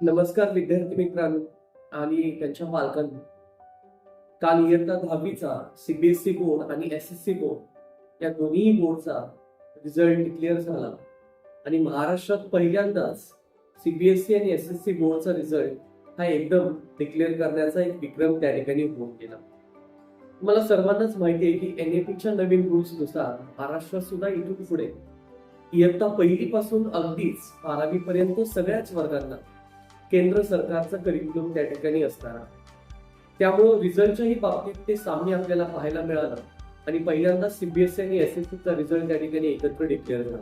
नमस्कार विद्यार्थी मित्रांनो आणि त्यांच्या मालकांनी. काल इयत्ता दहावीचा सीबीएसई बोर्ड आणि एस एस सी बोर्ड या दोन्ही बोर्डचा रिझल्ट डिक्लेअर झाला. आणि महाराष्ट्रात पहिल्यांदाच सीबीएसई आणि एस एस सी बोर्डचा रिझल्ट हा एकदम डिक्लेअर करण्याचा एक विक्रम त्या ठिकाणी होऊन गेला. मला सर्वांनाच माहिती आहे की एन ए पीच्या नवीन रुल्सनुसार महाराष्ट्रात सुद्धा इथून पुढे इयत्ता पहिलीपासून अगदीच बारावी पर्यंत सगळ्याच वर्गांना केंद्र सरकारचं करिक्युलम त्या ठिकाणी असणार आहे त्यामुळं रिझल्टच्याही बाबतीत ते सामने आपल्याला पाहायला मिळालं. आणि पहिल्यांदा सीबीएसई आणि एस एस चा रिझल्ट त्या ठिकाणी एकत्र डिक्लेअर झाला.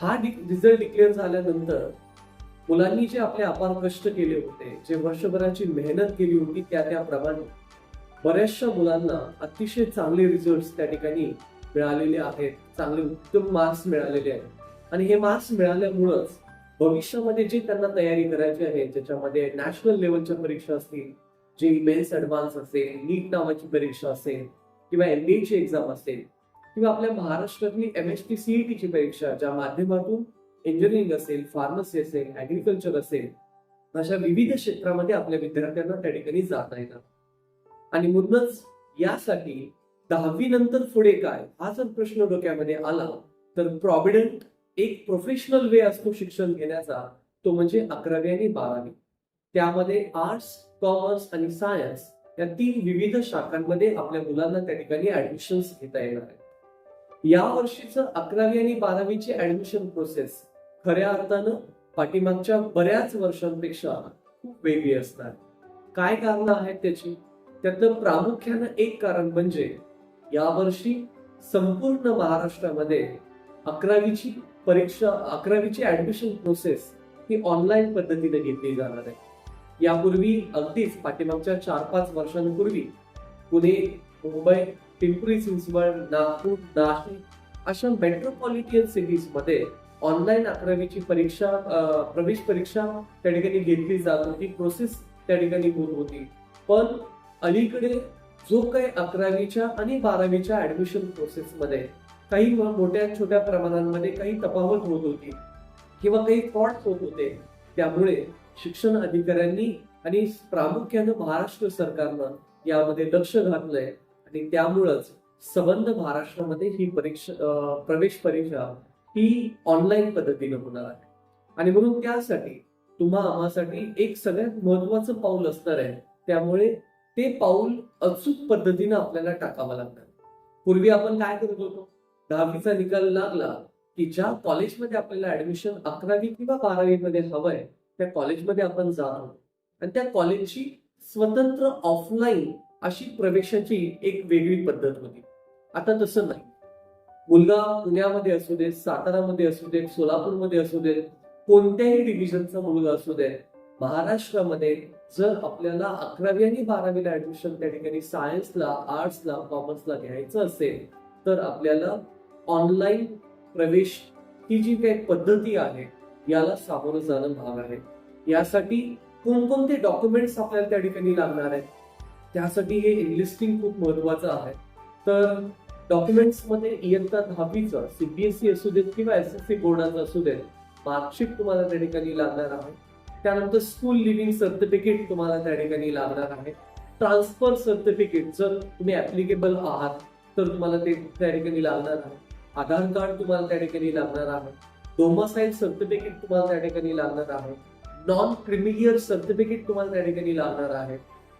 हा रिझल्ट डिक्लेअर झाल्यानंतर मुलांनी जे आपले अपार कष्ट केले होते जे वर्षभराची मेहनत केली होती त्या त्याप्रमाणे बऱ्याचशा मुलांना अतिशय चांगले रिझल्ट त्या ठिकाणी मिळालेले आहेत. चांगले उत्तम मार्क्स मिळालेले आहेत. आणि हे मार्क्स मिळाल्यामुळंच भविष्यामध्ये जे त्यांना तयारी करायची आहे ज्याच्यामध्ये नॅशनल लेवलच्या परीक्षा असतील जे मेन्स ऍडव्हान्स असेल नीट नावाची परीक्षा असेल किंवा एमबीए ची एक्झाम असेल किंवा आपल्या महाराष्ट्रातली एम एस टी सीईटीची परीक्षा ज्या माध्यमातून इंजिनिअरिंग असेल फार्मसी असेल ऍग्रिकल्चर असेल अशा विविध क्षेत्रामध्ये आपल्या विद्यार्थ्यांना त्या ठिकाणी जाता येणार आणि म्हणूनच यासाठी दहावी नंतर पुढे काय हा जर प्रश्न डोक्यामध्ये आला तर प्रॉव्हिडंट एक प्रोफेशनल वे असतो शिक्षण घेण्याचा तो म्हणजे अकरावी आणि बारावी. त्यामध्ये आर्ट्स कॉमर्स आणि सायन्स या तीन विविध शाखांमध्ये आपल्या मुलांना त्या ठिकाणी ऍडमिशन्स घेता येणार आहे या वर्षीचं अकरावी आणि बारावीची ऍडमिशन प्रोसेस खऱ्या अर्थानं पाठीमागच्या बऱ्याच वर्षांपेक्षा खूप वेगळी असतात काय कारण आहेत त्याची? त्यातलं प्रामुख्यानं एक कारण म्हणजे यावर्षी संपूर्ण महाराष्ट्रामध्ये अकरावीची परीक्षा अकरावीची ऍडमिशन प्रोसेस ही ऑनलाईन पद्धतीने घेतली जाणार आहे. यापूर्वी अगदीच पाठीमागच्या चार पाच वर्षांपूर्वी पुणे मुंबई पिंपरी चिंचवड नागपूर नाशिक अशा मेट्रोपॉलिटियन सिटीजमध्ये ऑनलाईन अकरावीची परीक्षा प्रवेश परीक्षा त्या ठिकाणी घेतली जात होती. प्रोसेस त्या ठिकाणी होत होती. पण अलीकडे जो काही अकरावीच्या आणि बारावीच्या ऍडमिशन प्रोसेसमध्ये काही मोठ्या छोट्या प्रमाणांमध्ये काही तफावत होत होती किंवा काही फ्रॉड होत होते. त्यामुळे शिक्षण अधिकाऱ्यांनी आणि प्रामुख्यानं महाराष्ट्र सरकारनं यामध्ये लक्ष घातलंय आणि त्यामुळंच संबंध महाराष्ट्रामध्ये ही परीक्षा प्रवेश परीक्षा ही ऑनलाईन पद्धतीने होणार आहे. आणि म्हणून त्यासाठी तुम्हा आम्हासाठी एक सगळ्यात महत्वाचं पाऊल असणार आहे. त्यामुळे ते पाऊल अचूक पद्धतीनं आपल्याला टाकावं लागणार. पूर्वी आपण काय करत होतो? दहावीचा निकाल लागला की ज्या कॉलेजमध्ये आपल्याला ऍडमिशन अकरावी किंवा बारावी मध्ये हवंय त्या कॉलेजमध्ये आपण जाणार आणि त्या कॉलेजची स्वतंत्र ऑफलाईन अशी प्रवेशाची एक वेगळी पद्धत होती. आता तसं नाही. मुलगा पुण्यामध्ये असू दे सातारामध्ये असू दे सोलापूरमध्ये असू दे कोणत्याही डिव्हिजनचा मुलगा असू दे महाराष्ट्रामध्ये जर आपल्याला अकरावी आणि बारावीला ऍडमिशन त्या ठिकाणी सायन्सला आर्ट्सला कॉमर्सला घ्यायचं असेल तर आपल्याला ऑनलाईन प्रवेश ही जी काही पद्धती आहे याला सामोरं जाणं भाग आहे. यासाठी कोणकोणते डॉक्युमेंट्स आपल्याला त्या ठिकाणी लागणार आहेत? त्यासाठी हे इनलिस्टिंग खूप महत्वाचं आहे. तर डॉक्युमेंट्समध्ये इयत्ता दहावीचं सीबीएसई असू देत किंवा एस एस सी बोर्डाचं असू देत मार्कशीट तुम्हाला त्या ठिकाणी लागणार आहे. त्यानंतर स्कूल लिव्हिंग सर्टिफिकेट तुम्हाला त्या ठिकाणी लागणार आहे. ट्रान्सफर सर्टिफिकेट जर तुम्ही ऍप्लिकेबल आहात तर तुम्हाला ते त्या ठिकाणी लागणार आहे. आधार कार्ड तुम्हाला त्या ठिकाणी लागणार आहे. डोमासाईल सर्टिफिकेट तुम्हाला त्या ठिकाणी लागणार आहे. नॉन क्रिमिलियर सर्टिफिकेट तुम्हाला त्या ठिकाणी लागणार आहे.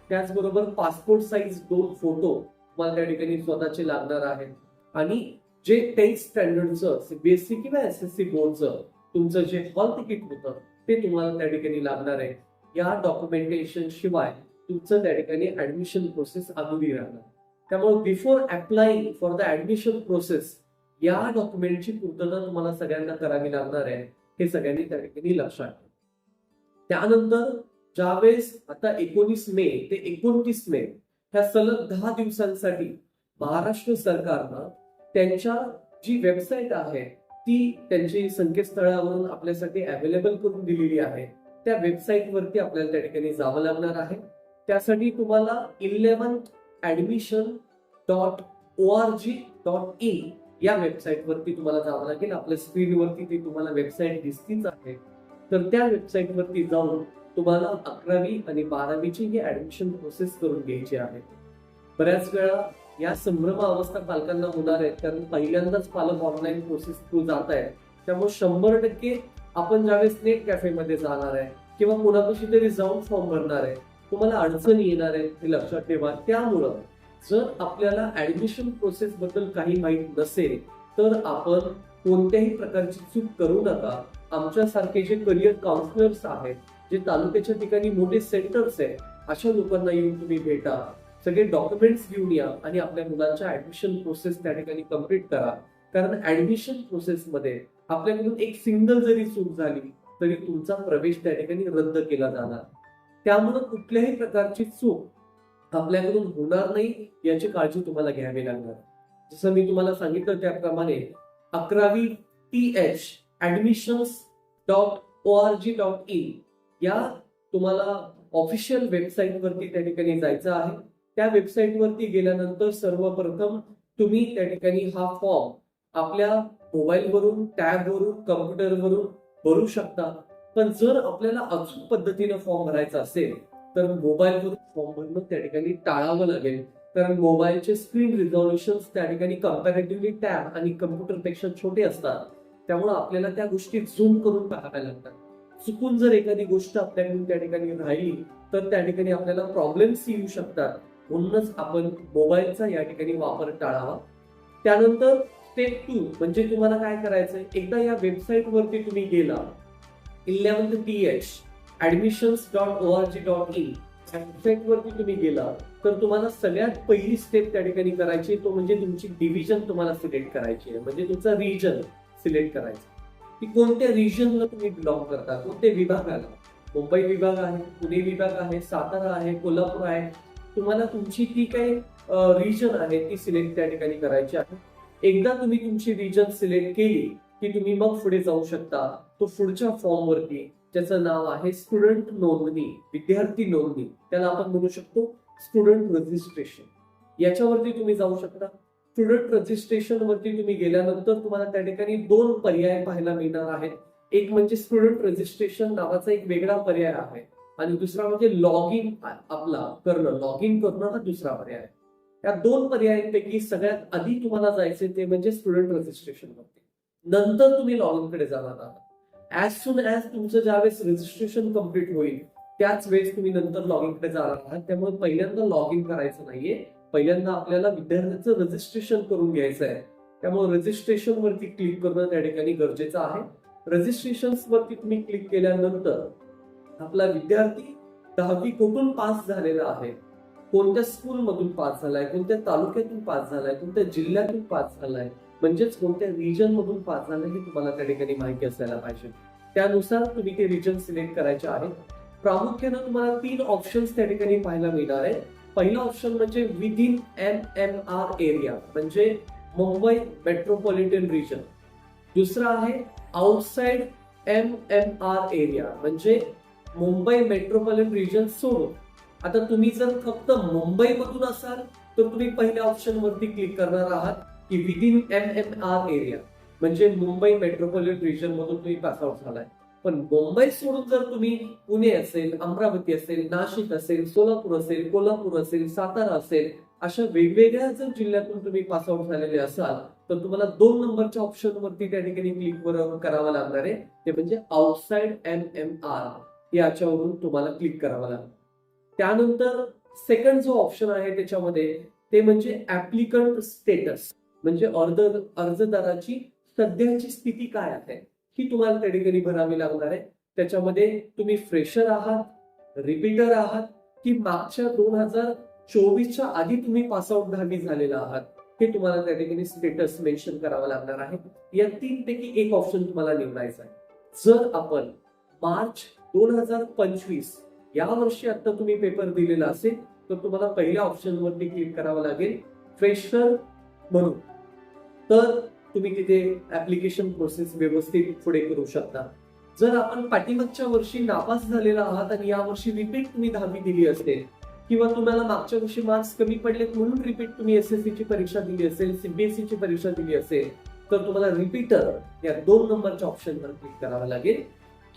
त्याचबरोबर पासपोर्ट साईज दोन फोटो तुम्हाला त्या ठिकाणी स्वतःचे लागणार आहेत आणि जे टेन्थ स्टँडर्डचं सीबीएसई किंवा एस एस सी बोर्डचं तुमचं जे हॉल तिकीट होतं ते तुम्हाला त्या ठिकाणी लागणार आहे. या डॉक्युमेंटेशन शिवाय तुमचं त्या ठिकाणी ऍडमिशन प्रोसेस अधुरी राहणार. त्यामुळे before applying for the admission process या डॉक्युमेंटची पूर्तता तुम्हाला सगळ्यांना करावी लागणार आहे हे सगळ्यांनी त्या ठिकाणी लक्षात ठेवा. त्यानंतर ज्यावेळेस आता एकोणीस मे ते एकोणतीस मे ह्या सलग दहा दिवसांसाठी महाराष्ट्र सरकारनं त्यांच्या जी वेबसाईट आहे ती त्यांची संकेतस्थळावरून आपल्यासाठी अवेलेबल करून दिलेली आहे. त्या वेबसाईटवरती आपल्याला त्या ठिकाणी जावं लागणार आहे. त्यासाठी तुम्हाला eleven admission dot O R G dot in या वेबसाईट वरती तुम्हाला जावं लागेल. आपल्या स्क्रीनवरती ती तुम्हाला वेबसाईट दिसतीच आहे. तर त्या वेबसाईटवरती जाऊन तुम्हाला अकरावी आणि बारावीची ही ऍडमिशन प्रोसेस करून घ्यायची आहे. बऱ्याच वेळा या संभ्रम अवस्था पालकांना होणार आहेत. कारण पहिल्यांदाच पालक ऑनलाईन प्रोसेस थ्रू जात आहे त्यामुळे शंभर टक्के आपण ज्यावेळेस नेट कॅफेमध्ये जाणार आहे किंवा कुणापाशी तरी जाऊन फॉर्म भरणार आहे तुम्हाला अडचणी येणार आहे हे लक्षात ठेवा. त्यामुळं जर आपल्याला ऍडमिशन प्रोसेस बद्दल काही माहीत नसेल तर आपण कोणत्याही प्रकारची चूक करू नका. आमच्यासारखे जे करिअर काउन्सिलर्स आहेत जे तालुक्याच्या ठिकाणी मोठे सेंटर्स आहेत अशा लोकांना येऊन तुम्ही भेटा. सगळे डॉक्युमेंट्स घेऊन या आणि आपल्या मुलांच्या ऍडमिशन प्रोसेस त्या ठिकाणी कंप्लीट करा. कारण ऍडमिशन प्रोसेसमध्ये आपल्याकडून एक सिंगल जरी चूक झाली तरी तुमचा प्रवेश त्या ठिकाणी रद्द केला जाणार. त्यामुळं कुठल्याही प्रकारची चूक आपल्याकडून होणार नाही याची काळजी तुम्हाला घ्यावी लागणार. जसं मी तुम्हाला सांगितलं त्याप्रमाणे अकरावी T H admissions dot O R G dot in या तुम्हाला ऑफिशियल वेबसाईट वरती त्या ठिकाणी जायचं आहे. त्या वेबसाईट वरती गेल्यानंतर सर्वप्रथम तुम्ही त्या ठिकाणी हा फॉर्म आपल्या मोबाईलवरून टॅबवरून कम्प्युटरवरून भरू शकता. पण जर आपल्याला अचूक पद्धतीनं फॉर्म भरायचा असेल तर मोबाईलवरून फॉर्म भरणं त्या ठिकाणी टाळावं लागेल. कारण मोबाईलचे स्क्रीन रिझॉल्युशन त्या ठिकाणी कम्पॅरेटिव्हली टॅब आणि कम्प्युटरपेक्षा छोटे असतात. त्यामुळे आपल्याला त्या गोष्टी झूम करून पाहाव्या लागतात. चुकून जर एखादी गोष्ट आपल्याकडून त्या ठिकाणी राहिली तर त्या ठिकाणी आपल्याला प्रॉब्लेम्स येऊ शकतात. म्हणूनच आपण मोबाईलचा या ठिकाणी वापर टाळावा. त्यानंतर स्टेप टू म्हणजे तुम्हाला काय करायचंय? एकदा या वेबसाईट वरती तुम्ही गेला. Eleventh T H admissions dot O R G dot in वेबसाईटवरती तुम्ही गेला तर तुम्हाला सगळ्यात पहिली स्टेप त्या ठिकाणी करायची तो म्हणजे तुमची डिव्हिजन तुम्हाला सिलेक्ट करायची आहे. म्हणजे तुमचा रिजन सिलेक्ट करायचा. की कोणत्या रिजनला तुम्ही बिलॉंग करता? कोणत्या विभागाला मुंबई विभाग आहे पुणे विभाग आहे सातारा आहे कोल्हापूर आहे. तुम्हाला तुमची ती काही रिजन आहे ती सिलेक्ट त्या ठिकाणी करायची आहे. एकदा तुम्ही तुमची रिजन सिलेक्ट केली की तुम्ही मग पुढे जाऊ शकता. तो पुढच्या फॉर्मवरती ज्याचं नाव आहे स्टुडंट नोंदणी विद्यार्थी नोंदणी त्याला आपण म्हणू शकतो स्टुडंट रजिस्ट्रेशन याच्यावरती तुम्ही जाऊ शकता. स्टुडंट रजिस्ट्रेशन वरती तुम्ही गेल्यानंतर तुम्हाला त्या ठिकाणी दोन पर्याय पाहायला मिळणार आहेत. एक म्हणजे स्टुडंट रजिस्ट्रेशन नावाचा एक वेगळा पर्याय आहे. आणि दुसरा म्हणजे लॉग इन आपला करणं. लॉग इन करणं हा दुसरा पर्याय आहे. या दोन पर्यायांपैकी सगळ्यात आधी तुम्हाला जायचे ते म्हणजे स्टुडंट रजिस्ट्रेशन वरती. नंतर तुम्ही लॉग इनकडे जाणार आहात. ऍज सुन ऍज तुमचं ज्यावेळेस रजिस्ट्रेशन कंप्लीट होईल त्याच वेळेस तुम्ही नंतर लॉग इनकडे जाणार आहात. त्यामुळे पहिल्यांदा लॉग इन करायचं नाहीये. पहिल्यांदा आपल्याला विद्यार्थ्यांचं रजिस्ट्रेशन करून घ्यायचं आहे. त्यामुळे रजिस्ट्रेशन वरती क्लिक करणं त्या ठिकाणी गरजेचं आहे. रजिस्ट्रेशन वरती तुम्ही क्लिक केल्यानंतर आपला विद्यार्थी दहावी कुठून पास झालेला आहे? कोणत्या स्कूल मधून पास झालाय? कोणत्या तालुक्यातून पास झालाय? कोणत्या जिल्ह्यातून पास झालाय? म्हणजेच कोणत्या रिजन मधून पास झालं हे तुम्हाला त्या ठिकाणी माहिती असायला पाहिजे. त्यानुसार तुम्ही ते रिजन सिलेक्ट करायचे आहे प्रामुख्यानं तुम्हाला तीन ऑप्शन्स त्या ठिकाणी पाहायला मिळणार आहे पहिला ऑप्शन म्हणजे within M M R area म्हणजे मुंबई मेट्रोपॉलिटन रिजन दुसरा आहे outside M M R area म्हणजे मुंबई मेट्रोपॉलिटन रिजन सोडून. आता तुम्ही जर फक्त मुंबईमधून असाल तर तुम्ही पहिल्या ऑप्शन वरती क्लिक करणार आहात. की within M M R area म्हणजे मुंबई मेट्रोपॉलिटन रिजन मधून तुम्ही पास आउट झालाय. पण मुंबई सोडून जर तुम्ही पुणे असेल अमरावती असेल नाशिक असेल सोलापूर असेल कोल्हापूर असेल सातारा असेल अशा वेगवेगळ्या जर जिल्ह्यातून तुम्ही पास आउट झालेले असाल तर तुम्हाला दोन नंबरच्या ऑप्शन वरती त्या ठिकाणी क्लिक करावं लागणार आहे. ते म्हणजे आउटसाइड एम एम आर याच्यावरून तुम्हाला क्लिक करावं लागणार. त्यानंतर सेकंड जो ऑप्शन आहे त्याच्यामध्ये ते म्हणजे ऍप्लिकंट स्टेटस म्हणजे अर्ज अर्जदाराची सध्याची स्थिती काय आहे? ही तुम्हाला त्या ठिकाणी भरावी लागणार आहे. त्याच्यामध्ये तुम्ही फ्रेशर आहात रिपीटर आहात की मागच्या दोन हजार चोवीसच्या आधी तुम्ही पासआउट दहावी झालेला आहात हे तुम्हाला त्या ठिकाणी स्टेटस मेन्शन करावं लागणार आहे. या तीन पैकी एक ऑप्शन तुम्हाला निवडायचा आहे. जर आपण मार्च दोन हजार पंचवीस या वर्षी आता तुम्ही पेपर दिलेला असेल तर तुम्हाला पहिल्या ऑप्शनवरती क्लिक करावं लागेल फ्रेशर म्हणून. तर तुम्ही तिथे ऍप्लिकेशन प्रोसेस व्यवस्थित पुढे करू शकता. जर आपण पाठीमागच्या वर्षी नापास झालेला आहात आणि या वर्षी रिपीट तुम्ही दहावी दिली असेल किंवा तुम्हाला मागच्या वर्षी मार्क्स कमी पडलेत म्हणून रिपीट तुम्ही एस एस ची परीक्षा दिली असेल सीबीएसई ची परीक्षा दिली असेल तर तुम्हाला रिपीटर या दोन नंबरच्या ऑप्शनवर क्लिक करावं लागेल.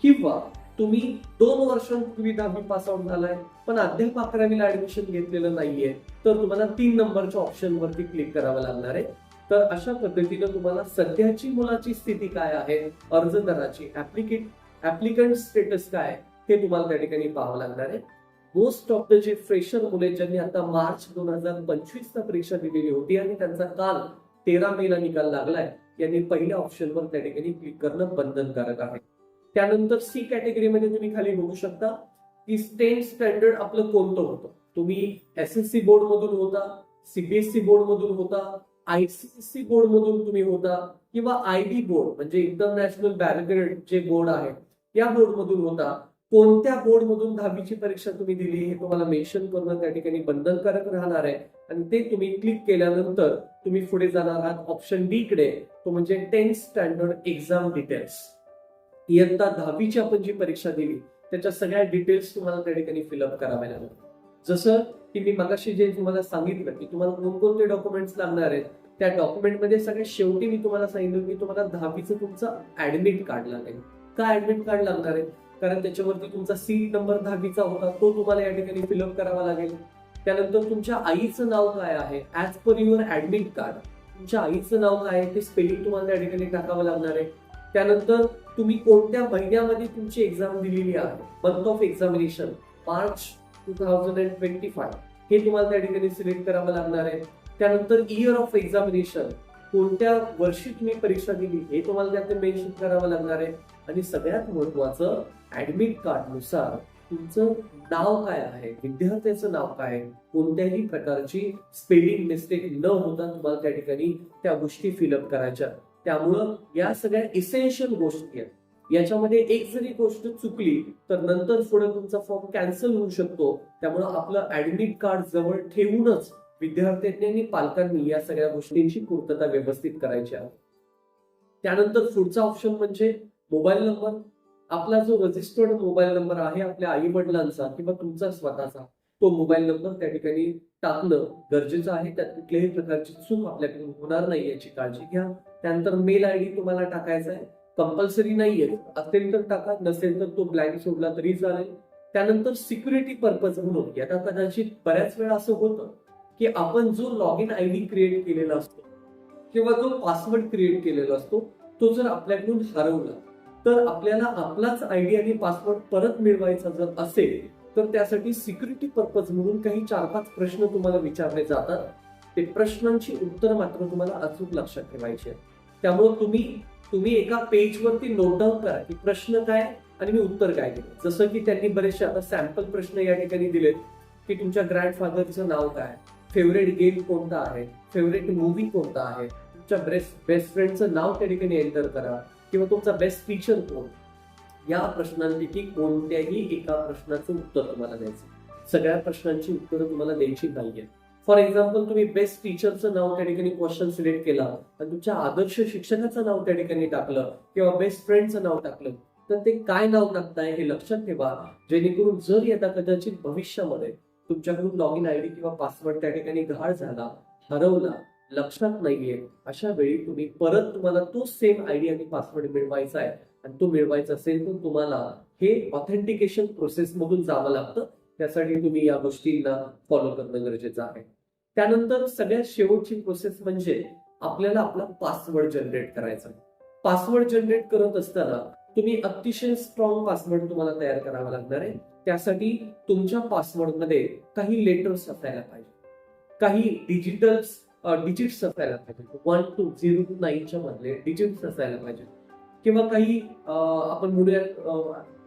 किंवा तुम्ही दोन वर्षांपूर्वी दहावी पास आउट झालाय पण अद्याप अकरावीला ऍडमिशन घेतलेलं नाहीये तर तुम्हाला तीन नंबरच्या ऑप्शन वरती क्लिक करावं लागणार आहे. तर अशा पद्धतीनं तुम्हाला सध्याची मुलाची स्थिती काय आहे अर्जदाराची ऍप्लिकेट ऍप्लिकंट स्टेटस काय हे तुम्हाला त्या ठिकाणी पाहावं लागणार आहे. मोस्ट ऑफ द जे फ्रेशर मुले ज्यांनी आता मार्च दोन हजार पंचवीस ला परीक्षा दिलेली होती आणि त्यांचा काल तेरा मेला निकाल लागलाय यांनी पहिल्या ऑप्शनवर त्या ठिकाणी क्लिक करणं बंधनकारक आहे. त्यानंतर सी कॅटेगरीमध्ये तुम्ही खाली बघू शकता की स्टेन स्टँडर्ड आपलं कोणतं होतं? तुम्ही एस एस सी बोर्ड मधून होता सीबीएसई बोर्ड मधून होता आयसीसी बोर्ड मधून तुम्ही होता किंवा आय बी बोर्ड म्हणजे इंटरनॅशनल बॅरिग्रेड जे बोर्ड आहे या बोर्ड मधून होता. कोणत्या बोर्ड मधून दहावीची परीक्षा तुम्ही दिली हे तुम्हाला मेन्शन करणं त्या ठिकाणी बंधनकारक राहणार आहे. आणि ते तुम्ही क्लिक केल्यानंतर तुम्ही पुढे जाणार आहात ऑप्शन डी कडे. तो म्हणजे टेन्थ स्टँडर्ड एक्झाम डिटेल्स इयत्ता दहावीची आपण जी परीक्षा दिली त्याच्या सगळ्या डिटेल्स तुम्हाला त्या ठिकाणी फिलअप कराव्या लागतात जसं की मी मगाशी जे तुम्हाला सांगितलं की तुम्हाला कोणकोणते डॉक्युमेंट्स लागणार आहेत त्या डॉक्युमेंटमध्ये सगळ्यात शेवटी मी तुम्हाला सांगितलं की तुम्हाला दहावीचं तुमचं ऍडमिट कार्ड लागेल. का ऍडमिट कार्ड लागणार आहे? कारण त्याच्यावरती तुमचा सी नंबर दहावीचा होता तो तुम्हाला या ठिकाणी फिलअप करावा लागेल. त्यानंतर तुमच्या आईचं नाव काय आहे? As per your admit card तुमच्या आईचं नाव काय आहे? ते स्पेलिंग तुम्हाला त्या ठिकाणी टाकावं लागणार आहे. त्यानंतर तुम्ही कोणत्या महिन्यामध्ये तुमची एक्झाम दिलेली आहे? Month of examination March two thousand and twenty five हे तुम्हाला त्या ठिकाणी सिलेक्ट करावं लागणार आहे. त्यानंतर इयर ऑफ एक्झामिनेशन कोणत्या वर्षी तुम्ही परीक्षा दिली हे तुम्हाला त्यात मेन्शन करावं लागणार आहे. आणि सगळ्यात महत्वाचं ऍडमिट कार्डनुसार तुमचं नाव काय आहे? विद्यार्थ्याचं नाव काय आहे? कोणत्याही प्रकारची स्पेलिंग मिस्टेक न होता तुम्हाला त्या ठिकाणी त्या गोष्टी फिलअप करायच्या. त्यामुळं या सगळ्या इसेन्शियल गोष्टी आहेत. याच्यामध्ये एक जरी गोष्ट चुकली तर नंतर पुढे तुमचा फॉर्म कॅन्सल होऊ शकतो. त्यामुळे आपलं ऍडमिट कार्ड जवळ ठेवूनच विद्यार्थ्यांनी आणि पालकांनी या सगळ्या गोष्टींची पूर्तता व्यवस्थित करायची आहे. त्यानंतर पुढचा ऑप्शन म्हणजे मोबाईल नंबर आपला जो रजिस्टर्ड मोबाईल नंबर आहे आपल्या आई वडिलांचा किंवा तुमचा स्वतःचा तो मोबाईल नंबर त्या ठिकाणी टाकणं गरजेचं आहे. त्यात कुठल्याही प्रकारची चूक आपल्याकडून होणार नाही याची काळजी घ्या. त्यानंतर मेल आय डी तुम्हाला टाकायचा आहे. कंपल्सरी नाहीये. असेल तर टाका नसेल तर तो ब्लँक सोडला तरी चालेल. त्यानंतर सिक्युरिटी पर्पज म्हणून याचा कदाचित बऱ्याच वेळा असं होतं की आपण जो log in I D create केलेला असतो किंवा जो पासवर्ड क्रिएट केलेला असतो तो जर आपल्याकडून हरवला तर आपल्याला आपलाच आयडी आणि पासवर्ड परत मिळवायचा जर असेल तर त्यासाठी सिक्युरिटी पर्पज म्हणून काही चार पाच प्रश्न तुम्हाला विचारले जातात. ते प्रश्नांची उत्तर मात्र तुम्हाला अचूक लक्षात ठेवायची आहे त्यामुळे तुम्ही तुम्ही एका पेजवरती नोट डाऊन करा की प्रश्न काय आणि मी उत्तर काय दिलं जसं की त्यांनी बरेचसे आता सॅम्पल प्रश्न या ठिकाणी दिलेत की तुमच्या ग्रँडफादरचं नाव काय फेवरेट गेम कोणता आहे? फेवरेट मूवी कोणता आहे? तुमच्या बेस्ट बेस्ट फ्रेंडचं नाव त्या ठिकाणी एंटर करा किंवा तुमचा बेस्ट टीचर कोण? या प्रश्नांपैकी कोणत्याही एका प्रश्नाचं उत्तर तुम्हाला द्यायचं सगळ्या प्रश्नांची उत्तरं तुम्हाला द्यायची नाहीये फॉर एक्झाम्पल तुम्ही बेस्ट टीचरचं नाव त्या ठिकाणी क्वेश्चन सिलेक्ट केला आणि तुमच्या आदर्श शिक्षकाचं नाव त्या ठिकाणी टाकलं किंवा बेस्ट फ्रेंडचं नाव टाकलं तर ते काय नाव टाकताय हे लक्षात ठेवा जेणेकरून जर येता कदाचित भविष्यामध्ये तुमच्याकडून लॉग इन आय डी किंवा पासवर्ड त्या ठिकाणी घाळ झाला हरवला लक्षात नाहीये अशा वेळी तुम्ही परत तुम्हाला तो सेम आय डी आणि पासवर्ड मिळवायचा आहे. आणि तो मिळवायचा असेल तर तुम्हाला हे ऑथेंटिकेशन प्रोसेस मधून जावं लागतं. त्यासाठी तुम्ही या गोष्टींना फॉलो करणं गरजेचं आहे. त्यानंतर सगळ्यात शेवटची प्रोसेस म्हणजे आपल्याला आपला पासवर्ड जनरेट करायचा. पासवर्ड जनरेट करत असताना तुम्ही अतिशय स्ट्रॉंग पासवर्ड तुम्हाला तयार करावा लागणार आहे. त्यासाठी तुमच्या पासवर्डमध्ये काही लेटर्स असायला पाहिजे. काही डिजिटल डिजिट्स असायला पाहिजे. वन टू झिरो टू नाईनच्या मधले डिजिट्स असायला पाहिजे. किंवा काही आपण म्हणूया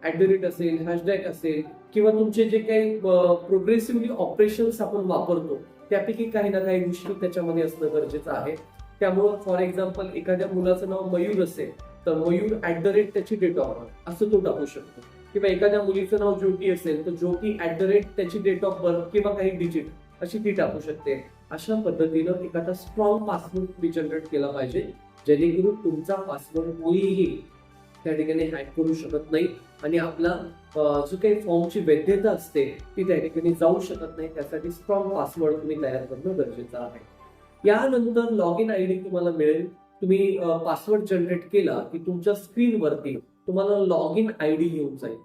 ऍट द रेट असेल हॅशटॅग असेल किंवा तुमचे जे काही प्रोग्रेसिव्हली ऑपरेशन्स आपण वापरतो त्यापैकी काही ना काही गोष्टी त्याच्यामध्ये असणं गरजेचं आहे. त्यामुळं फॉर एक्झाम्पल एखाद्या मुलाचं नाव मयूर असेल तर मयूर ऍट द रेट त्याची डेट ऑफ बर्थ असं तो टाकू शकतो. किंवा एखाद्या मुलीचं नाव ज्योती असेल तर ज्योती ऍट द रेट त्याची डेट ऑफ बर्थ किंवा काही डिजिट अशी ती टाकू शकते. अशा पद्धतीनं एखादा स्ट्रॉंग पासवर्ड तुम्ही जनरेट केला पाहिजे जेणेकरून तुमचा पासवर्ड कोणीही त्या ठिकाणी हॅक करू शकत नाही. आणि आपला जो काही फॉर्मची वैधता असते ती त्या ठिकाणी जाऊ शकत नाही. त्यासाठी स्ट्रॉंग पासवर्ड तुम्ही तयार करणं गरजेचं आहे. यानंतर लॉग इन आय डी तुम्हाला मिळेल. तुम्ही पासवर्ड जनरेट केला की तुमच्या स्क्रीनवरती तुम्हाला लॉग इन आय डी येऊन जाईल.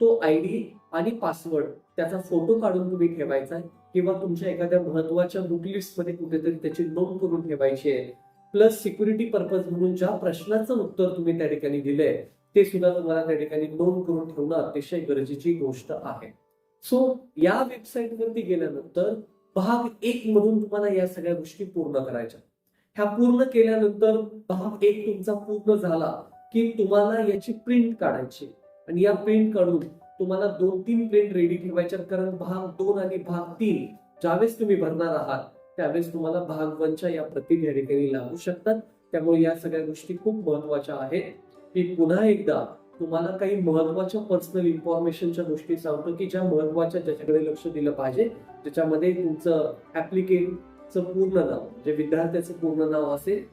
तो आय डी आणि पासवर्ड त्याचा फोटो काढून तुम्ही ठेवायचा आहे किंवा तुमच्या एखाद्या महत्त्वाच्या बुक कुठेतरी त्याची नोंद करून ठेवायची आहे. प्लस सिक्युरिटी पर्पज म्हणून ज्या प्रश्नाचं उत्तर तुम्ही त्या ठिकाणी दिलंय ते सुद्धा तुम्हाला त्या ठिकाणी नोंद करून ठेवणं अतिशय गरजेची गोष्ट आहे. सो या वेबसाईट वरती गेल्यानंतर भाग एक मधून तुम्हाला या सगळ्या गोष्टी पूर्ण करायच्या. ह्या पूर्ण केल्यानंतर भाग एक तुमचा पूर्ण झाला की तुम्हाला याची प्रिंट काढायची. आणि या प्रिंट काढून तुम्हाला दोन तीन प्रिंट रेडी ठेवायच्या कारण भाग दोन आणि भाग तीन ज्यावेळेस तुम्ही भरणार आहात त्यावेळेस तुम्हाला भाग वनच्या या प्रति या ठिकाणी लागू शकतात. त्यामुळे या सगळ्या गोष्टी खूप महत्त्वाच्या आहेत. की पुन्हा एकदा तुम्हाला काही महत्त्वाच्या पर्सनल इन्फॉर्मेशनच्या गोष्टी सांगतो की ज्या महत्त्वाच्या ज्याच्याकडे लक्ष दिलं पाहिजे ज्याच्यामध्ये तुमचं ऍप्लिकेटचं पूर्ण नाव म्हणजे विद्यार्थ्याचं पूर्ण नाव असेल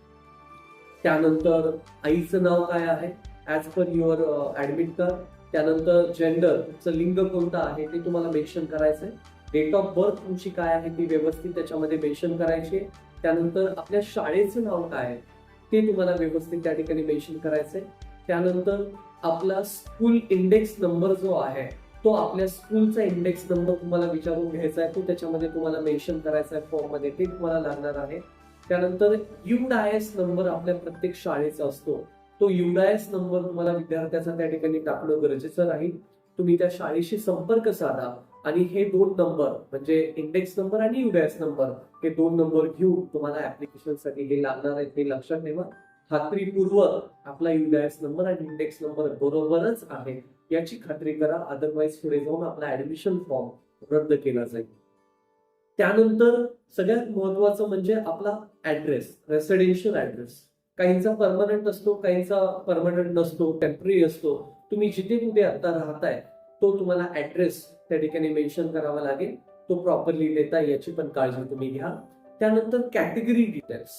त्यानंतर आईचं नाव काय आहे as per your admit card त्यानंतर जेंडर तुमचं लिंग कोणतं आहे ते तुम्हाला मेन्शन करायचंय डेट ऑफ बर्थ तुमची काय आहे ती व्यवस्थित त्याच्यामध्ये मेन्शन करायची आहे. त्यानंतर आपल्या शाळेचं नाव काय आहे ते तुम्हाला व्यवस्थित त्या ठिकाणी मेन्शन करायचंय त्यानंतर आपला स्कूल इंडेक्स नंबर जो आहे तो आपल्या स्कूलचा इंडेक्स नंबर तुम्हाला विचारून घ्यायचा आहे. तो त्याच्यामध्ये तुम्हाला मेन्शन करायचा आहे फॉर्ममध्ये ते तुम्हाला लागणार आहे. त्यानंतर युडायस नंबर आपल्या प्रत्येक शाळेचा असतो. तो युडायस नंबर तुम्हाला विद्यार्थ्याचा त्या ठिकाणी टाकणं गरजेचं राहील. तुम्ही त्या शाळेशी संपर्क साधा आणि हे दोन नंबर म्हणजे इंडेक्स नंबर आणि युडायस नंबर हे दोन नंबर घेऊन तुम्हाला ऍप्लिकेशनसाठी हे लागणार आहेत ते लक्षात ठेवा. खात्रीपूर्वक आपला युडायस नंबर आणि इंडेक्स नंबर बरोबरच आहे. याची खात्री करा अदरवाईज पुढे जाऊन आपला ऍडमिशन फॉर्म रद्द केला जाईल. त्यानंतर सगळ्यात महत्वाचं म्हणजे आपला ऍड्रेस रेसिडेन्शियल ऍड्रेस काहींचा परमनंट असतो काहींचा परमनंट नसतो टेंपररी असतो. तुम्ही जिथे कुठे आता राहताय तो तुम्हाला ऍड्रेस त्या ठिकाणी मेन्शन करावा लागेल. तो प्रॉपरली देता याची पण काळजी तुम्ही घ्या. त्यानंतर कॅटेगरी डिटेल्स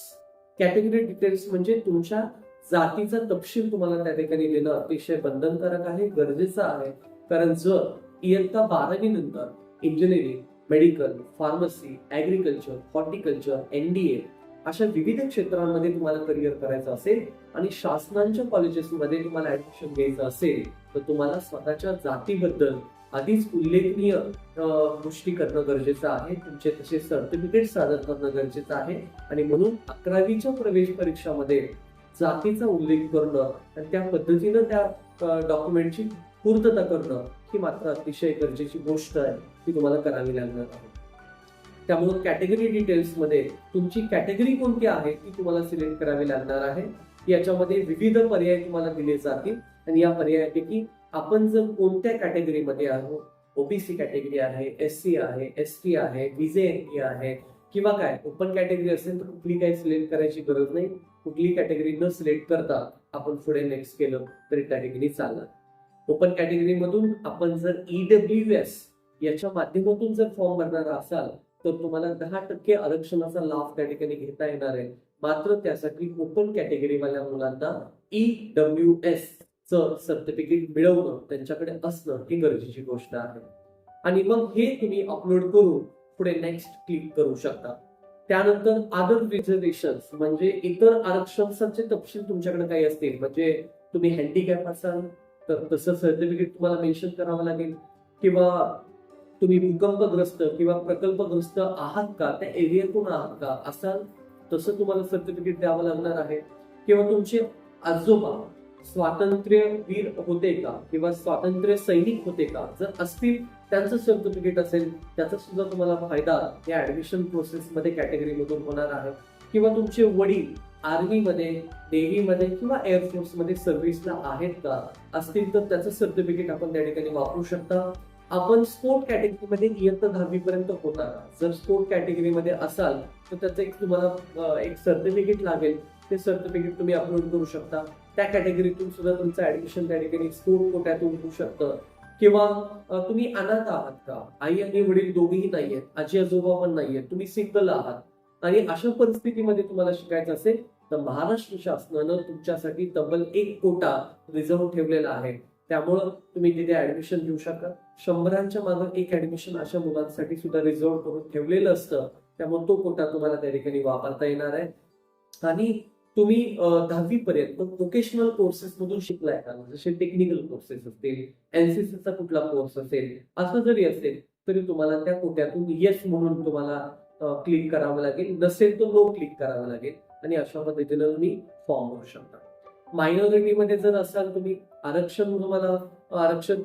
कॅटेगरी डिटेल्स म्हणजे तुमच्या जातीचा तपशील तुम्हाला त्या ठिकाणी देणं अतिशय बंधनकारक आहे गरजेचं आहे. कारण जर इयत्ता बारावी नंतर engineering medical pharmacy agriculture horticulture NDA अशा विविध क्षेत्रांमध्ये तुम्हाला करिअर करायचं असेल आणि शासनांच्या कॉलेजेसमध्ये तुम्हाला ऍडमिशन घ्यायचं असेल तर तुम्हाला स्वतःच्या जातीबद्दल आधीच उल्लेखनीय गोष्टी करणं गरजेचं आहे. तुमचे तसे सर्टिफिकेट सादर करणं गरजेचं आहे. आणि म्हणून अकरावीच्या प्रवेश परीक्षामध्ये जातीचा उल्लेख करणं आणि त्या पद्धतीनं त्या डॉक्युमेंटची पूर्तता करणं ही मात्र अतिशय गरजेची गोष्ट आहे ती तुम्हाला करावी लागणार आहे. त्यामुळे कॅटेगरी डिटेल्समध्ये तुमची कॅटेगरी कोणती आहे ती तुम्हाला सिलेक्ट करावी लागणार आहे. याच्यामध्ये विविध पर्याय तुम्हाला दिले जातील. आणि या पर्यायापैकी आपण जर कोणत्या कॅटेगरीमध्ये आहोत? ओबीसी कॅटेगरी आहे एस सी आहे एस टी आहे विजे एन आहे किंवा काय? ओपन कॅटेगरी असेल तर कुठली काही सिलेक्ट करायची गरज नाही. कुठली कॅटेगरी न सिलेक्ट करता आपण पुढे नेक्स्ट केलं तरी कॅटेगरी चालणार. ओपन कॅटेगरी मधून आपण जर ई ईडब्ल्यू एस याच्या माध्यमातून जर फॉर्म भरणार असाल तर तुम्हाला दहा टक्के आरक्षणाचा लाभ त्या ठिकाणी घेता येणार आहे. मात्र त्यासाठी ओपन कॅटेगरीवाल्या मुलांना ई डब्ल्यू एस सर्टिफिकेट मिळवणं त्यांच्याकडे असणं ही गरजेची गोष्ट आहे. आणि मग हे तुम्ही अपलोड करून पुढे नेक्स्ट क्लिक करू शकता. त्यानंतर अदर रिझर्वेशन म्हणजे इतर आरक्षणांचे तपशील तुमच्याकडे काही असतील म्हणजे तुम्ही हँडिकॅप असाल तर तसं सर्टिफिकेट तुम्हाला मेन्शन करावं लागेल. किंवा तुम्ही भूकंपग्रस्त किंवा प्रकल्पग्रस्त आहात का त्या एरियातून आहात का असाल तसं तुम्हाला सर्टिफिकेट द्यावं लागणार आहे. किंवा तुमचे आजोबा स्वातंत्र्य वीर होते का? किंवा स्वातंत्र्य सैनिक होते का? जर असतील त्यांचं सर्टिफिकेट असेल त्याचा सुद्धा तुम्हाला फायदा या ऍडमिशन प्रोसेसमध्ये कॅटेगरीमधून होणार आहे. किंवा तुमचे वडील आर्मीमध्ये नेव्हीमध्ये किंवा एअरफोर्समध्ये सर्व्हिसला आहेत का? असतील तर त्याचं सर्टिफिकेट आपण त्या ठिकाणी वापरू शकता. आपण स्पोर्ट कॅटेगरीमध्ये इयत्ता दहावीपर्यंत होता. जर स्पोर्ट कॅटेगरीमध्ये असाल तर त्याचं एक तुम्हाला एक सर्टिफिकेट लागेल. ते सर्टिफिकेट तुम्ही अपलोड करू शकता. त्या कॅटेगरीतून सुद्धा तुमचं ऍडमिशन त्या ठिकाणी स्कोर कोट्यातून होऊ शकतं. किंवा तुम्ही अनाथ आहात का? आई आणि वडील दोघेही नाहीयेत आजी आजोबा पण नाहीयेत तुम्ही सिंगल आहात. आणि अशा परिस्थितीमध्ये तुम्हाला शिकायचं असेल तर महाराष्ट्र शासनानं तुमच्यासाठी तब्बल एक कोटा रिझर्व्ह ठेवलेला आहे. त्यामुळं तुम्ही तिथे ऍडमिशन घेऊ शकता शंभरांच्या मागं एक ऍडमिशन अशा मुलांसाठी सुद्धा रिझर्व्ह करून ठेवलेलं असतं. त्यामुळे तो कोटा तुम्हाला त्या ठिकाणी वापरता येणार आहे. आणि तुम्ही दहावी पर्यंत व्होकेशनल कोर्सेस मधून शिकलाय का? जसे टेक्निकल कोर्सेस असतील एनसीसीचा कुठला कोर्स असेल असं जरी असेल तरी तुम्हाला त्या कोट्यातून येस म्हणून तुम्हाला क्लिक करावं लागेल. नसेल तर नो क्लिक करावं लागेल. आणि अशा पद्धतीनं तुम्ही फॉर्म भरू शकता. मायनॉरिटीमध्ये जर असाल तुम्ही आरक्षण तुम्हाला आरक्षण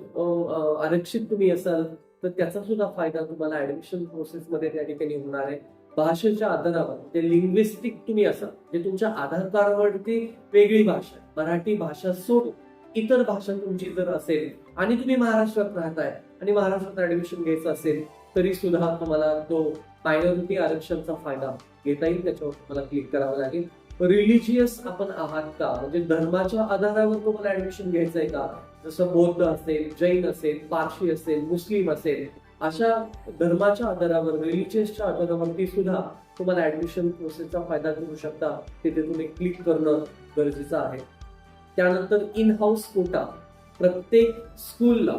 आरक्षित तुम्ही असाल तर त्याचा सुद्धा फायदा तुम्हाला ऍडमिशन प्रोसेसमध्ये त्या ठिकाणी होणार आहे. भाषेच्या आधारावर ते लिंग्विस्टिक तुम्ही असाल म्हणजे तुमच्या आधार कार्डावरती वेगळी भाषा आहे. मराठी भाषा सोडून इतर भाषा तुमची जर असेल आणि तुम्ही महाराष्ट्रात राहताय आणि महाराष्ट्रात ऍडमिशन घ्यायचं असेल तरी सुद्धा तुम्हाला तो मायनॉरिटी आरक्षणचा फायदा घेता येईल त्याच्यावर तुम्हाला क्लिक करावं लागेल. रिलिजियस आपण आहात का? म्हणजे धर्माच्या आधारावर तुम्हाला ऍडमिशन घ्यायचं आहे का? जसं बौद्ध असेल जैन असेल पारशी असेल मुस्लिम असेल अशा धर्माच्या आधारावर रिलिजियसच्या आधारावरती सुद्धा तुम्हाला ऍडमिशन प्रोसेसचा फायदा घेऊ शकता. तिथे तुम्ही क्लिक करणं गरजेचं आहे. त्यानंतर इन हाऊस कोटा प्रत्येक स्कूलला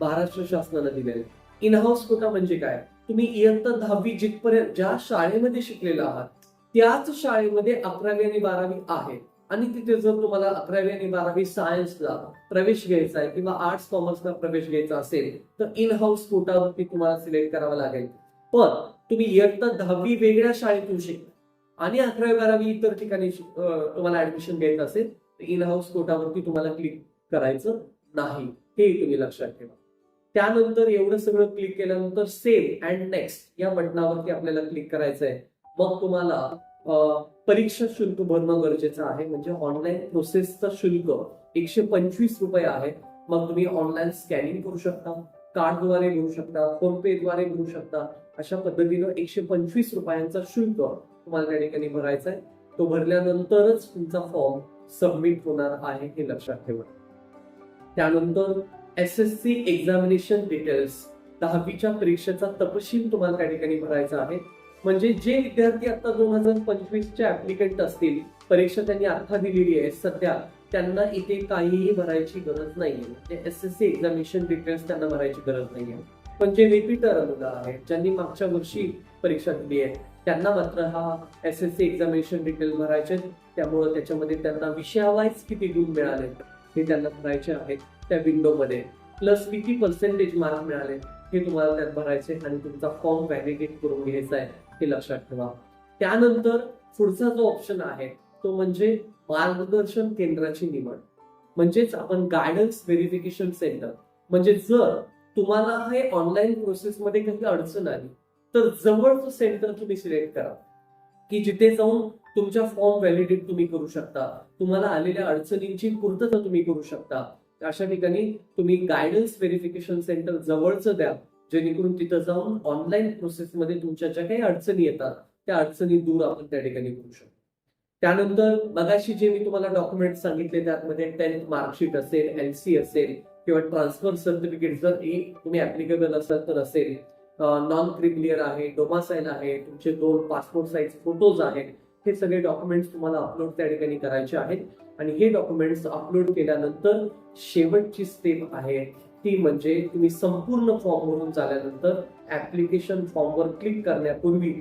महाराष्ट्र शासनानं दिलेले इन हाऊस कोटा म्हणजे काय? तुम्ही इयत्ता दहावी जिथपर्यंत ज्या शाळेमध्ये शिकलेला आहात त्याच शाळेमध्ये अकरावी आणि बारावी आहे. आणि तिथे जर तुम्हाला अकरावी आणि बारावी सायन्सला प्रवेश घ्यायचा आहे किंवा आर्ट्स कॉमर्सला प्रवेश घ्यायचा असेल तर इन हाऊस कोटावरती तुम्हाला सिलेक्ट करावं लागेल. पण तुम्ही इयत्ता दहावी वेगळ्या शाळेतून शिकता. आणि अकरावी बारावी इतर ठिकाणी तुम्हाला ऍडमिशन घ्यायचं असेल तर इन हाऊस कोटावरती तुम्हाला क्लिक करायचं नाही. हे तुम्ही लक्षात ठेवा. त्यानंतर एवढं सगळं क्लिक केल्यानंतर सेव्ह अँड नेक्स्ट या बटनावरती आपल्याला क्लिक करायचं आहे मग तुम्हाला परीक्षा शुल्क भरणं गरजेचं आहे. म्हणजे ऑनलाईन प्रोसेसचं शुल्क एकशे पंचवीस रुपये आहे. मग तुम्ही ऑनलाईन स्कॅनिंग करू शकता कार्डद्वारे घेऊ शकता फोन पे द्वारे घेऊ शकता. अशा पद्धतीनं एकशे पंचवीस रुपयांचा शुल्क तुम्हाला त्या ठिकाणी भरायचा आहे. तो भरल्यानंतरच तुमचा फॉर्म सबमिट होणार आहे हे लक्षात ठेवा. त्यानंतर S S C examination details दहावीच्या परीक्षेचा तपशील तुम्हाला त्या ठिकाणी भरायचा आहे. म्हणजे जे विद्यार्थी आता दोन हजार पंचवीसचे ऍप्लिकंट असतील परीक्षा त्यांनी आता दिलेली आहे सध्या त्यांना इथे काहीही भरायची गरज नाहीये. म्हणजे S S C examination details त्यांना भरायची गरज नाहीये. पण जे रिपीटर मुलं आहेत ज्यांनी मागच्या वर्षी परीक्षा दिली आहे त्यांना मात्र हा S S C examination detail भरायचे त्यामुळं त्याच्यामध्ये त्यांना विषयावाईज किती गुण मिळाले हे त्यांना भरायचे आहेत त्या विंडोमध्ये प्लस किती पर्सेंटेज मार्क मिळाले हे तुम्हाला त्यात भरायचे आणि तुमचा फॉर्म व्हॅलिडेट करून घ्यायचा आहे. हे लक्षात ठेवा. त्यानंतर पुढचा जो ऑप्शन आहे तो म्हणजे मार्गदर्शन केंद्राची निवड. म्हणजेच आपण गायडन्स व्हेरिफिकेशन सेंटर म्हणजे जर तुम्हाला हे ऑनलाईन प्रोसेसमध्ये काही अडचण आली तर जवळचं सेंटर तुम्ही सिलेक्ट करा. की जिथे जाऊन तुमच्या फॉर्म व्हॅलिडेट तुम्ही करू शकता. तुम्हाला आलेल्या अडचणींची पूर्तता तुम्ही करू शकता. अशा ठिकाणी तुम्ही गायडन्स व्हेरिफिकेशन सेंटर जवळचं द्या. जेणेकरून तिथं जाऊन ऑनलाईन प्रोसेसमध्ये तुमच्या ज्या काही अडचणी येतात त्या अडचणी दूर आपण त्या ठिकाणी करू शकतो. त्यानंतर मगाशी जे मी तुम्हाला डॉक्युमेंट सांगितले त्यामध्ये टेन्थ मार्कशीट असेल एलसी असेल किंवा ट्रान्सफर सर्टिफिकेट जर एक तुम्ही ऍप्लिकेबल असाल तर असेल. नॉन क्रिमिलियर आहे डोमासाईल आहे तुमचे दोन पासपोर्ट साईज फोटोज आहेत हे सगळे डॉक्युमेंट्स तुम्हाला अपलोड त्या ठिकाणी करायचे आहेत. आणि हे डॉक्युमेंट्स अपलोड केल्यानंतर शेवटची स्टेप आहे ती म्हणजे तुम्ही संपूर्ण फॉर्म भरून झाल्यानंतर ऍप्लिकेशन फॉर्मवर क्लिक करण्यापूर्वी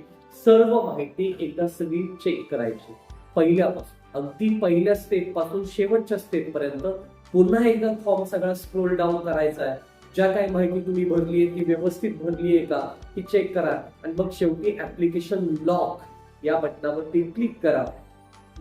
सर्व माहिती एकदा सगळी चेक करायची. पहिल्यापासून. अगदी पहिल्या स्टेपपासून शेवटच्या स्टेप पर्यंत पुन्हा एकदा फॉर्म सगळा स्क्रोल डाऊन करायचा आहे. ज्या काही माहिती तुम्ही भरली आहे ती व्यवस्थित भरली आहे का ती चेक करा. आणि मग शेवटी ऍप्लिकेशन लॉक या बटनावरती क्लिक करा.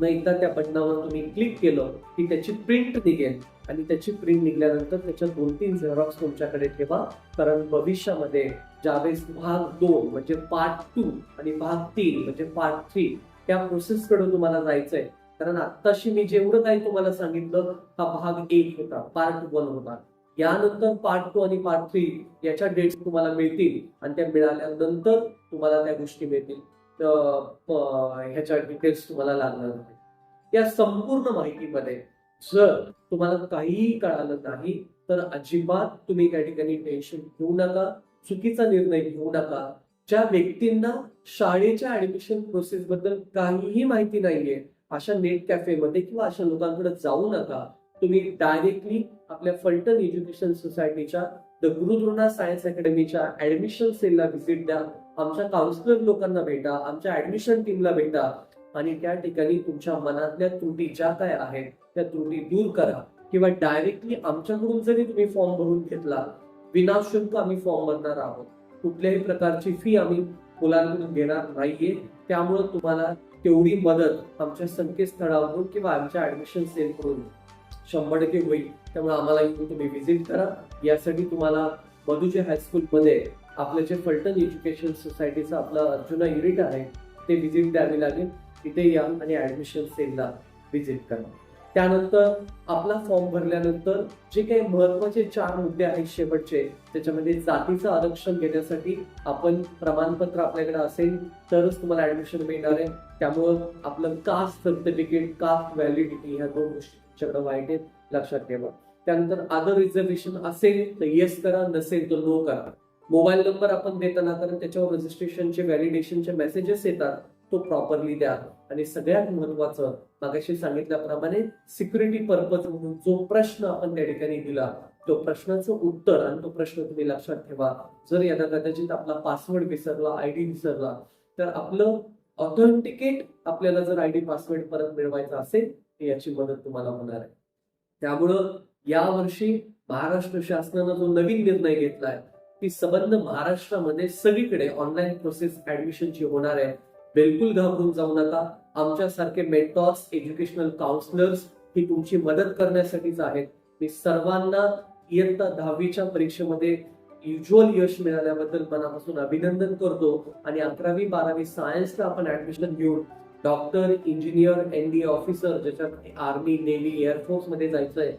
न एकदा त्या बटनावर तुम्ही क्लिक केलं की त्याची प्रिंट निघेल. आणि त्याची प्रिंट निघाल्यानंतर त्याच्या दोन तीन झेरॉक्स तुमच्याकडे ठेवा. कारण भविष्यामध्ये ज्यावेळेस भाग दोन म्हणजे पार्ट टू आणि भाग तीन म्हणजे पार्ट थ्री त्या प्रोसेसकडे तुम्हाला जायचंय. कारण आत्ताशी मी जेवढं काही तुम्हाला सांगितलं हा भाग एक होता पार्ट वन होता. यानंतर पार्ट टू आणि पार्ट थ्री याच्या डेट्स तुम्हाला मिळतील. आणि त्या मिळाल्यानंतर तुम्हाला त्या गोष्टी मिळतील. ह्याच्या डिटेल्स तुम्हाला लागणार नाही या संपूर्ण माहितीमध्ये जर तुम्हाला काहीही कळालं नाही तर अजिबात तुम्ही त्या ठिकाणी टेन्शन घेऊ नका चुकीचा निर्णय घेऊ नका. ज्या व्यक्तींना शाळेच्या ऍडमिशन प्रोसेस बद्दल काहीही माहिती नाहीये अशा नेट कॅफेमध्ये किंवा अशा लोकांकडे जाऊ नका. तुम्ही डायरेक्टली आपल्या फलटण एज्युकेशन सोसायटीच्या द गुरुद्रोणा सायन्स अकॅडमीच्या ऍडमिशन सेलला व्हिजिट द्या. आमच्या काउन्सिलर लोकांना भेटा आमच्या ऍडमिशन टीमला भेटा आणि त्या ठिकाणी तुमच्या मनातल्या त्रुटी ज्या काय आहेत त्या त्रुटी दूर करा. किंवा डायरेक्टली आमच्याकडून जरी तुम्ही फॉर्म भरून घेतला विनाशुल्क आम्ही फॉर्म भरणार आहोत. कुठल्याही प्रकारची फी आम्ही मुलांकडून घेणार नाहीये. त्यामुळे तुम्हाला तेवढी मदत आमच्या संकेतस्थळावरून किंवा आमच्या ऍडमिशन सेलकडून शंभर टक्के होईल. त्यामुळे आम्हाला तुम्ही व्हिजिट करा. यासाठी तुम्हाला मधुजे हायस्कूलमध्ये आपलं जे फलटण एज्युकेशन सोसायटीचं आपलं अर्जुना युनिट आहे ते व्हिजिट द्यावी लागेल. तिथे या आणि ऍडमिशन सेलला व्हिजिट करा. त्यानंतर आपला फॉर्म भरल्यानंतर जे काही महत्त्वाचे चार मुद्दे आहेत शेवटचे त्याच्यामध्ये जातीचं आरक्षण घेण्यासाठी आपण प्रमाणपत्र आपल्याकडे असेल तरच तुम्हाला ऍडमिशन मिळणार आहे. त्यामुळं आपलं कास्ट सर्टिफिकेट कास्ट व्हॅलिडिटी ह्या दोन गोष्टी तुमच्याकडे वाईट आहेत लक्षात ठेवा. त्यानंतर आदर रिझर्वेशन असेल तर येस करा नसेल तर नो करा. मोबाईल नंबर आपण देताना कारण त्याच्यावर रजिस्ट्रेशनचे व्हॅलिडेशनचे मेसेजेस येतात. तो प्रॉपरली द्या. आणि सगळ्यात महत्वाचं मागाशी सांगितल्याप्रमाणे सिक्युरिटी पर्पज म्हणून जो प्रश्न आपण त्या ठिकाणी दिला तो प्रश्नाचं उत्तर आणि तो प्रश्न तुम्ही लक्षात ठेवा. जर याला कदाचित आपला पासवर्ड विसरला आयडी विसरला तर आपलं ऑथेंटिकेट आपल्याला जर आयडी पासवर्ड परत मिळवायचा असेल तर याची मदत तुम्हाला होणार आहे. त्यामुळं यावर्षी महाराष्ट्र शासनानं जो नवीन निर्णय घेतलाय की संबंध महाराष्ट्रामध्ये सगळीकडे ऑनलाईन प्रोसेस ऍडमिशनची होणार आहे. बिलकुल घाबरून जाऊ नका. आमच्यासारखे मेंटॉर्स एज्युकेशनल काउन्सिलर्स ही तुमची मदत करण्यासाठीच आहेत. मी सर्वांना इयत्ता दहावीच्या परीक्षेमध्ये युज्युअल यश मिळाल्याबद्दल मनापासून अभिनंदन करतो आणि अकरावी बारावी सायन्सला आपण ऍडमिशन घेऊन doctor engineer N D officer ज्याच्यात आर्मी नेव्ही एअरफोर्समध्ये जायचंय.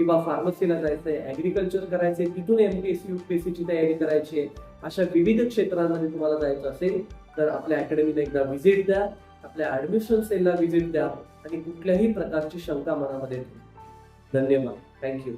किंवा फार्मसीला जायचंय ऍग्रिकल्चर करायचंय तिथून एमपीएससी युपीएससीची तयारी करायची आहे. अशा विविध क्षेत्रांमध्ये तुम्हाला जायचं असेल तर आपल्या अकॅडमीला एकदा व्हिजिट द्या आपल्या ऍडमिशन सेलला व्हिजिट द्या आणि कुठल्याही प्रकारची शंका मनामध्ये ठेवू. धन्यवाद. थँक्यू